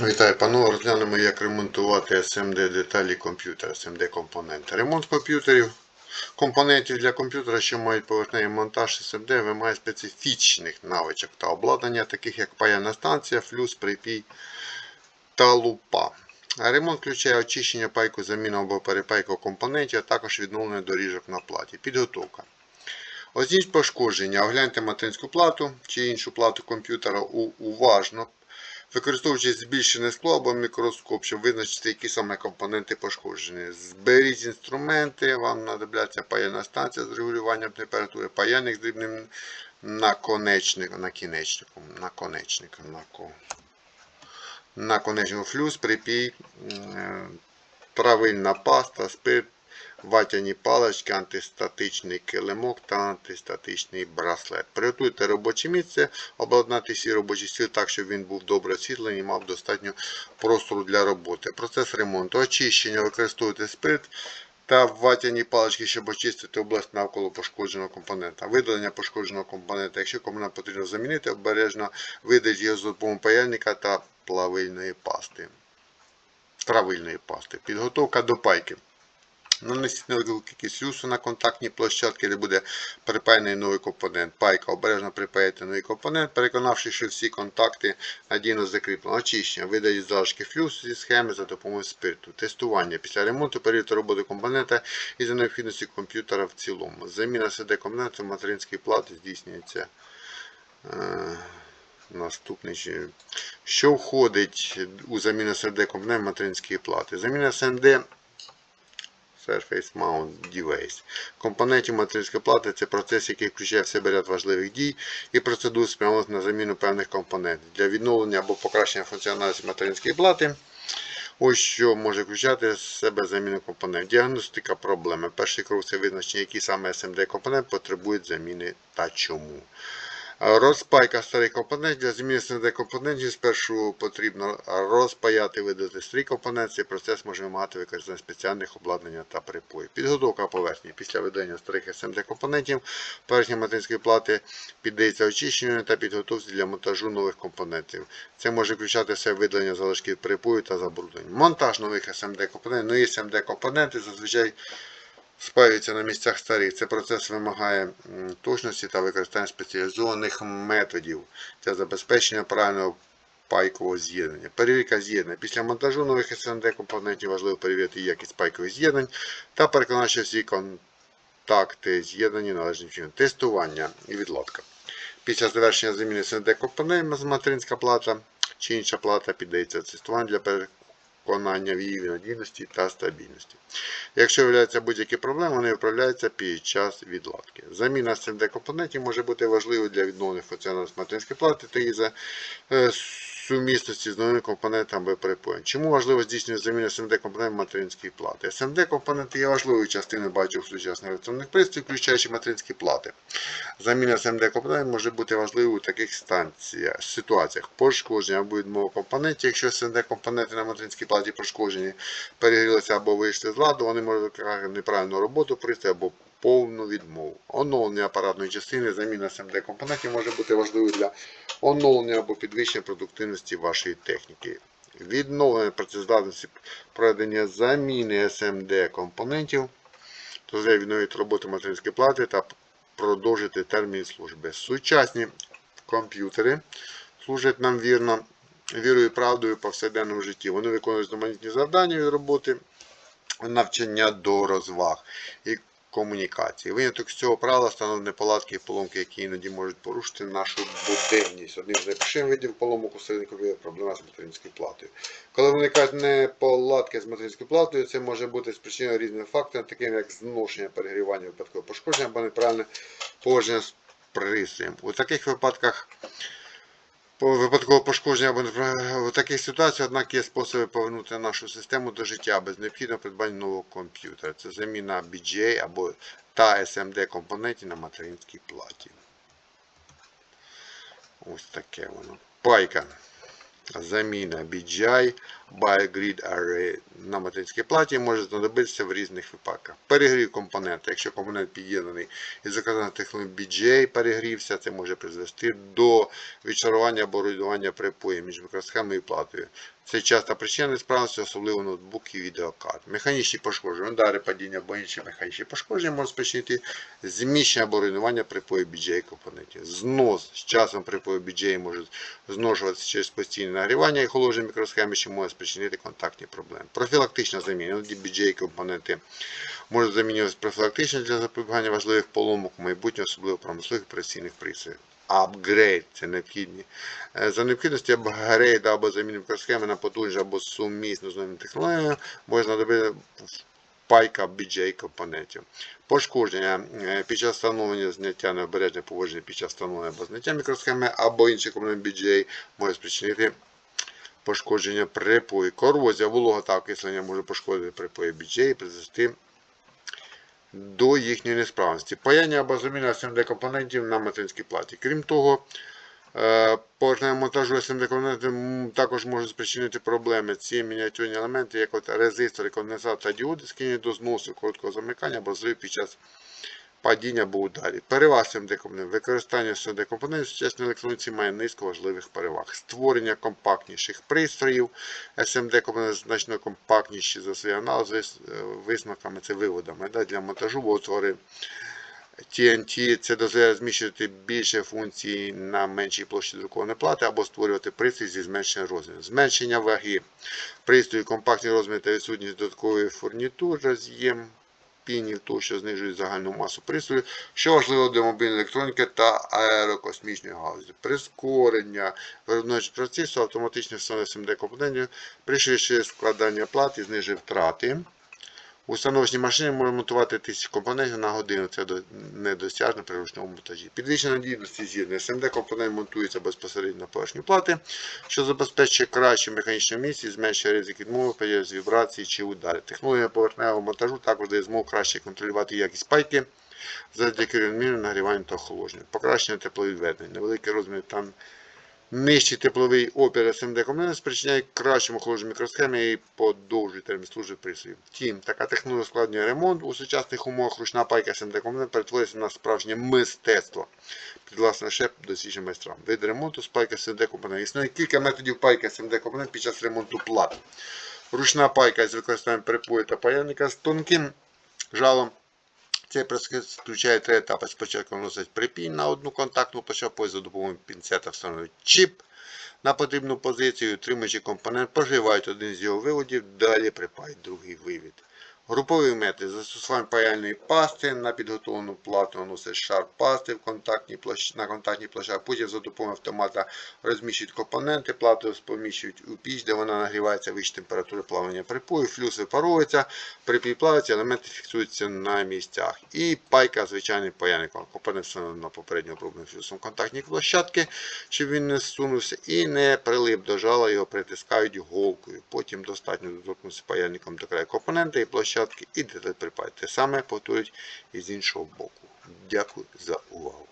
Вітаю, панове. Розглянемо, як ремонтувати SMD деталі комп'ютера, SMD компоненти. Ремонт комп'ютерів, компонентів для комп'ютера, що мають поверхневий монтаж SMD, вимагає специфічних навичок та обладнання, таких як паяна станція, флюс, припій та лупа. Ремонт включає очищення пайку, заміну або перепайку компонентів, а також відновлення доріжок на платі. Підготовка. Озніть пошкодження, огляньте материнську плату чи іншу плату комп'ютера уважно, використовуючи збільшене скло або мікроскоп, щоб визначити, які саме компоненти пошкоджені. Зберіть інструменти, вам знадобляться паяна станція з регулюванням температури, паяльник з дрібним наконечником, накінечником, наконечником, нако- наконечником флюс, припій, е, правильна паста, спирт, ватяні палички, антистатичний килимок та антистатичний браслет. Приготуйте робоче місце, обладнати свій робочий стіл так, щоб він був добре освітлений і мав достатньо простору для роботи. Процес ремонту. Очищення. Використовуйте спирт та ватяні палички, щоб очистити область навколо пошкодженого компонента. Видалення пошкодженого компонента. Якщо компонент потрібно замінити, обережно видаліть його з допомогою паяльника та плавильної пасти. Травильної пасти. Підготовка до пайки. Нанесіть невелику кількість флюсу на контактні площадки, де буде припаяний новий компонент. Пайка обережно припаяти новий компонент, переконавши, що всі контакти надійно закріплені. Очищення. Видаліть залишки флюсу зі схеми за допомогою спирту. Тестування. Після ремонту перевірте роботу компонента і за необхідності комп'ютера в цілому. Заміна CD компоненту материнської плати здійснюється. Е, Наступний. Що входить у заміну CD компонент материнської плати? Заміна SMD Surface Mount Device. Компонентів материнської плати це процес, який включає в себе ряд важливих дій і процедур спрямованих на заміну певних компонентів для відновлення або покращення функціональності материнської плати. Ось що може включати в себе заміну компонентів. Діагностика проблеми. Перший крок це визначення, які саме SMD компонент потребують заміни та чому. Розпайка старих компонентів. Для заміни SMD компонентів спершу потрібно розпаяти видати старі компоненти. Цей процес може вимагати використання спеціальних обладнання та припоїв. Підготовка поверхні. Після видання старих SMD компонентів поверхня материнської плати піддається очищенню та підготовці для монтажу нових компонентів. Це може включати в себе видалення залишків припою та забруднень. Монтаж нових SMD компонентів. Нові SMD компоненти зазвичай спаюються на місцях старих. Цей процес вимагає точності та використання спеціалізованих методів для забезпечення правильного пайкового з'єднання. Перевірка з'єднання. Після монтажу нових SMD компонентів важливо перевірити якість пайкових з'єднань та переконати, що всі контакти з'єднані належним чином. Тестування і відладка. Після завершення заміни SMD компонентів материнська плата чи інша плата піддається тестуванню для переконання в її надійності та стабільності. Якщо являються будь-які проблеми, вони виправляються під час відладки. Заміна SMD компонентів може бути важливою для відновлення функціональності материнської плати та її за е, сумісності з новими компонентами або припоєм. Чому важливо здійснювати заміну SMD компонентів материнської плати? SMD компоненти є важливою частиною багатьох сучасних електронних пристроїв, включаючи материнські плати. Заміна SMD компонентів може бути важливою у таких станціях, ситуаціях пошкодження або відмова компонентів. Якщо SMD компоненти на материнській платі пошкоджені, перегрілися або вийшли з ладу, вони можуть викликати неправильну роботу пристрою або повну відмову. Оновлення апаратної частини, заміна SMD компонентів може бути важливою для оновлення або підвищення продуктивності вашої техніки. Відновлення працездатності проведення заміни SMD компонентів дозволяє відновити роботу материнської плати та продовжити термін служби. Сучасні комп'ютери служать нам вірно, вірою і правдою в повсякденному житті. Вони виконують різноманітні завдання від роботи, навчання до розваг і комунікації. Виняток з цього правила становить неполадки і поломки, які іноді можуть порушити нашу буденність. Одним з найпоширеніших видів поломок у є проблема з материнською платою. Коли виникають неполадки з материнською платою, це може бути спричинено різними факторами, такими як зношення, перегрівання, випадкове пошкодження або неправильне положення з пристроєм. У таких випадках випадкового пошкодження або в таких ситуаціях, однак є способи повернути нашу систему до життя без необхідного придбання нового комп'ютера. Це заміна BGA або та SMD компонентів на материнській платі. Ось таке воно. Пайка. Заміна BGI BioGrid Array на материнській платі може знадобитися в різних випадках. Перегрів компонента. Якщо компонент під'єднаний із заказаної технології BGA перегрівся, це може призвести до відчарування або руйнування припою між мікросхемою і платою. Це часта причина несправності, особливо ноутбуків і відеокарт. Механічні пошкодження, удари, падіння або інші механічні пошкодження можуть спричинити зміщення або руйнування припою BGA компонентів. Знос з часом припою BGA може зношуватися через постійне нагрівання і охолодження мікросхеми, що може спричинити контактні проблеми. Профілактична заміна. BGA компоненти можуть замінюватися профілактично для запобігання важливих поломок в майбутньому, особливо промислових операційних пристроїв. Апгрейд це необхідні. Е, За необхідності апгрейду або заміни мікросхеми на потужнішу або сумісну з новими технологіями може знадобити пайка BGA компонентів. Пошкодження е, під час встановлення зняття необережне поводження під час встановлення або зняття мікросхеми або інших компонентів BGA може спричинити пошкодження припої. Корозія, волога та окислення може пошкодити припої BGA і призвести до їхньої несправності. Паяння або заміна SMD компонентів на материнській платі. Крім того, е, монтажу SMD компонентів також можуть спричинити проблеми. Ці мініатюрні елементи, як от резистори, конденсатор та діоди, схильні до зносу короткого замикання або зриву під час падіння або ударів. Переваг SMD компонентів. Використання SMD компонентів в сучасній електроніці має низку важливих переваг. Створення компактніших пристроїв. SMD компоненти значно компактніші за свої аналізи е, висновками, це виводами да, для монтажу, бо утвори TNT це дозволяє зміщувати більше функцій на меншій площі друкованої плати або створювати пристрій зі зменшенням розміру. Зменшення ваги пристрою, компактні розміри та відсутність додаткової фурнітури, роз'єм пінів, то що знижують загальну масу пристрою, що важливо для мобільної електроніки та аерокосмічної галузі. Прискорення виробничого процесу, автоматичне встановлення SMD компонентів, пришвидшує складання плат і знижує втрати. У установочній машині можна монтувати тисячі компонентів на годину. Це до- недосяжно при ручному монтажі. Підвищення надійності з'єднання. SMD компонент монтується безпосередньо на поверхню плати, що забезпечує кращу механічну місці, зменшує ризик відмови, з вібрації чи ударів. Технологія поверхневого монтажу також дає змогу краще контролювати якість пайки завдяки рівномірному нагріванню та охолодженню. Покращення тепловідведення. Невеликий розмір та Нижчий тепловий опір SMD компонент спричиняє кращому охолодженню мікросхеми і подовжує термін служби пристроїв. Втім, така технологія ускладнює ремонт у сучасних умовах ручна пайка SMD компонент перетворюється на справжнє мистецтво під власне шеп досвідченим майстрам. Вид ремонту з пайки SMD компонент. Існує кілька методів пайки SMD компонент під час ремонту плат. Ручна пайка з використанням припою та паяльника з тонким жалом. Цей процес включає три етапи. Спочатку вносить припінь на одну контактну площадку, за допомогою пінцета встановлюють чіп на потрібну позицію, утримуючи компонент, проживають один з його виводів, далі припають другий вивід. Груповий метод застосування паяльної пасти на підготовлену плату наносять шар пасти в контактній площ... на контактній площадці, потім за допомогою автомата розміщують компоненти, плату поміщують у піч, де вона нагрівається вищі температури плавлення припою, флюс випаровується, припій плавиться, елементи фіксуються на місцях. І пайка звичайним паяльником. Компонент встановлено на попередньо обробленим флюсом контактні площадки, щоб він не зсунувся і не прилип до жала, його притискають голкою. Потім достатньо доторкнутися паяльником до краю компонента і площадки і деталь припають. Те саме повторюють і з іншого боку. Дякую за увагу.